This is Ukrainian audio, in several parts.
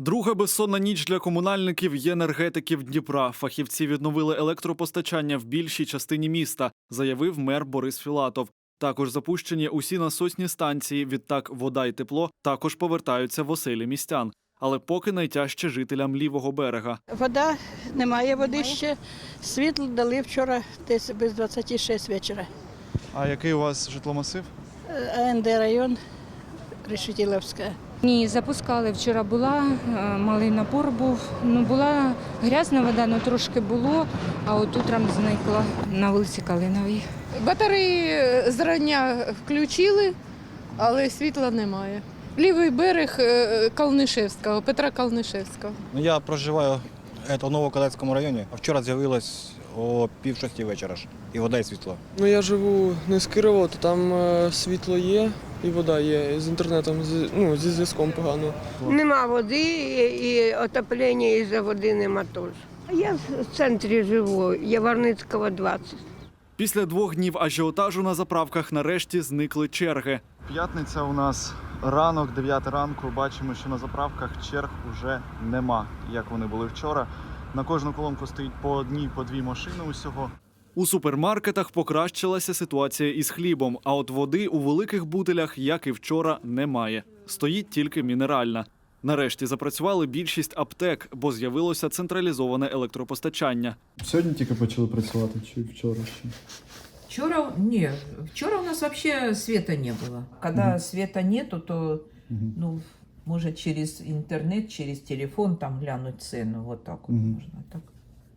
Друга безсонна ніч для комунальників і енергетиків Дніпра. Фахівці відновили електропостачання в більшій частині міста, заявив мер Борис Філатов. Також запущені усі насосні станції. Відтак вода і тепло також повертаються в оселі містян. Але поки найтяжче жителям лівого берега. Вода, немає води ще. Світло дали вчора десь без 26 вечора. А який у вас житломасив? Е, АНД район Решетіловська. Ні, запускали. Вчора була, е, малий напор був. Ну, була грязна вода, ну трошки було, а от утром зникла на вулиці Калиновій. Батареї зрання включили, але світла немає. Лівий берег е, Калнишевського, Петра Калнишевського. Ну, я проживаю это, в Новокадацькому районі. А вчора з'явилось о пів шості вечора ж. І вода, і світло. Ну я живу не з Кирова, то там е, світло є і вода є. І з інтернетом з- ну, зі зв'язком погано. Нема води і, і отоплення із-за води нема теж. Я в центрі живу, Яворницького 20. Після двох днів ажіотажу на заправках нарешті зникли черги. П'ятниця у нас ранок, 9 ранку. Бачимо, що на заправках черг уже нема, як вони були вчора. На кожну колонку стоїть по одній, по дві машини усього. У супермаркетах покращилася ситуація із хлібом, а от води у великих бутилях, як і вчора, немає. Стоїть тільки мінеральна. Нарешті запрацювали більшість аптек, бо з'явилося централізоване електропостачання. Сьогодні тільки почали працювати, чи вчора ще? Вчера, не, вчера у нас вообще света не было. Когда Мгм. света нету, то, Мгм. ну, может через интернет, через телефон там глянуть цену, вот так вот Мгм. можно. Так,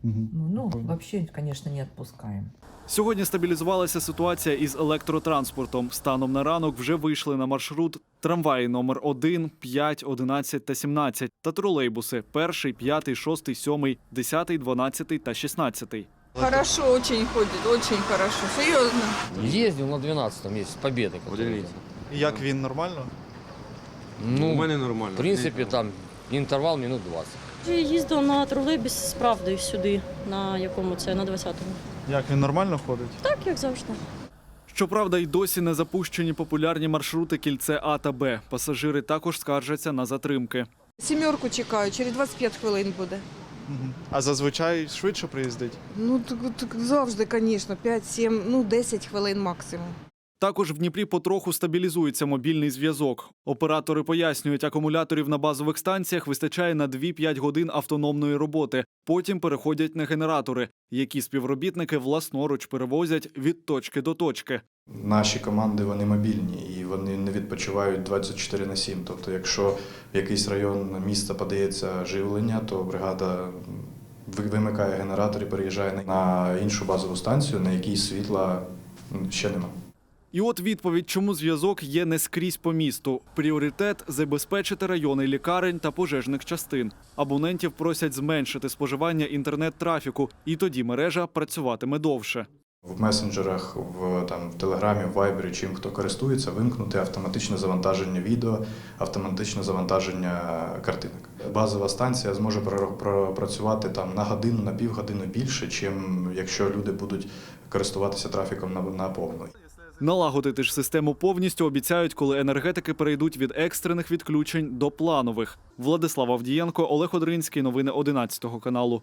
Мгм. ну, ну, вообще, конечно, не отпускаем. Сьогодні стабілізувалася ситуація із електротранспортом. Станом на ранок вже вийшли на маршрут трамваї номер 1, 5, 11 та 17 та тролейбуси 1, 5, 6, 7, 10, 12 та 16. Хорошо, очень ходит, очень хорошо. Серйозно. Ездил на 12-м месяце, с Победы. который. Як він нормально? Ну, У мене нормально. в принципе, там интервал минут 20. Я їздила на тролейбус з правдою сюди, на якому це, на 20-му. Як він нормально ходить? Так, як завжди. Щоправда, й досі не запущені популярні маршрути кільце А та Б. Пасажири також скаржаться на затримки. Сімерку чекаю, через 25 хвилин буде. А зазвичай швидше приїздить. Ну, так, так завжди, звісно, 5-7, ну 10 хвилин максимум. Також в Дніпрі потроху стабілізується мобільний зв'язок. Оператори пояснюють, акумуляторів на базових станціях вистачає на 2-5 годин автономної роботи. Потім переходять на генератори, які співробітники власноруч перевозять від точки до точки. Наші команди вони мобільні і вони не відпочивають 24 на 7. Тобто, якщо в якийсь район міста подається живлення, то бригада вимикає генератор і переїжджає на іншу базову станцію, на якій світла ще нема. І от відповідь, чому зв'язок є не скрізь по місту. Пріоритет забезпечити райони лікарень та пожежних частин. Абонентів просять зменшити споживання інтернет-трафіку, і тоді мережа працюватиме довше. В месенджерах, в там в Телеграмі, в Вайбері, чим хто користується, вимкнути автоматичне завантаження відео, автоматичне завантаження картинок. Базова станція зможе пропрацювати там на годину, на півгодини більше, чим якщо люди будуть користуватися трафіком на, на повну. Налагодити ж систему повністю обіцяють, коли енергетики перейдуть від екстрених відключень до планових. Владислав Авдієнко, Олег Одринський. Новини 11 каналу.